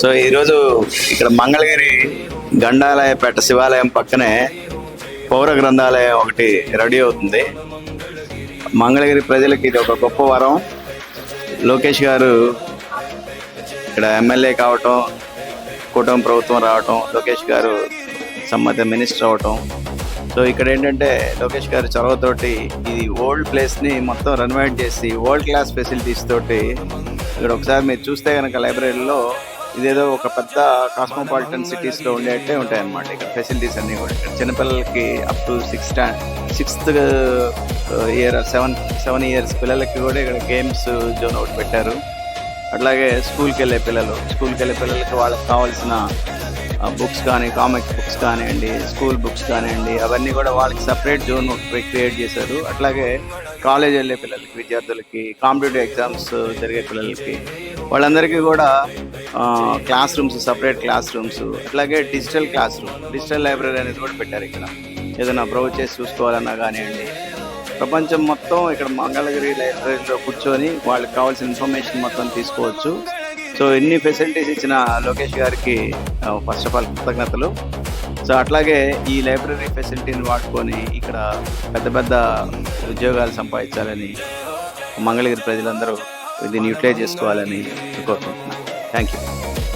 So ఈరోజు ఇక్కడ మంగళగిరి గండాలయపేట శివాలయం పక్కనే పౌర గ్రంథాలయం ఒకటి రెడీ అవుతుంది. మంగళగిరి ప్రజలకి ఇది ఒక గొప్ప వరం. లోకేష్ గారు ఇక్కడ ఎమ్మెల్యే కావటం కూటమి ప్రభుత్వం రావటం లోకేష్ గారు సంబంధిత మినిస్టర్ అవటం. సో ఇక్కడ ఏంటంటే లోకేష్ గారి చొరవతోటి ఈ ఓల్డ్ ప్లేస్ని మొత్తం రెనోవేట్ చేసి వరల్డ్ క్లాస్ ఫెసిలిటీస్ తోటి ఇక్కడ ఒకసారి మీరు చూస్తే కనుక లైబ్రరీలో ఇదేదో ఒక పెద్ద కాస్మోపాలిటన్ సిటీస్లో ఉండేట్టే ఉంటాయి అన్నమాట ఇక్కడ ఫెసిలిటీస్ అన్నీ కూడా. ఇక్కడ చిన్నపిల్లలకి up to six sixth year seven seven years పిల్లలకి కూడా ఇక్కడ గేమ్స్ జోన్ ఒకటి పెట్టారు. అట్లాగే స్కూల్కి వెళ్ళే పిల్లలు స్కూల్కి వెళ్ళే పిల్లలకి వాళ్ళకి కావాల్సిన uh, బుక్స్ కానీ కామిక్ బుక్స్ కానివ్వండి స్కూల్ బుక్స్ కానివ్వండి అవన్నీ కూడా వాళ్ళకి సపరేట్ జోన్ క్రియేట్ చేశారు. అట్లాగే కాలేజ్ వెళ్ళే పిల్లలకి విద్యార్థులకి కాంపిటేటివ్ ఎగ్జామ్స్ జరిగే పిల్లలకి వాళ్ళందరికీ కూడా class rooms separate class rooms అట్లాగే digital class room digital library అనేది కూడా పెట్టారు ఇక్కడ. ఏదైనా బ్రౌజ్ చేసి చూసుకోవాలన్నా కానివ్వండి. ప్రపంచం మొత్తం ఇక్కడ మంగళగిరి లైబ్రరీలో కూర్చొని వాళ్ళకి కావాల్సిన ఇన్ఫర్మేషన్ మొత్తం తీసుకోవచ్చు. సో ఎన్ని ఫెసిలిటీస్ ఇచ్చిన లోకేష్ గారికి ఫస్ట్ ఆఫ్ ఆల్ కృతజ్ఞతలు. సో అట్లాగే ఈ లైబ్రరీ ఫెసిలిటీని వాడుకొని ఇక్కడ పెద్ద పెద్ద ఉద్యోగాలు సంపాదించాలని మంగళగిరి ప్రజలందరూ దీన్ని యూటిలైజ్ చేసుకోవాలని కోరుకుంటున్నాను. Thank you.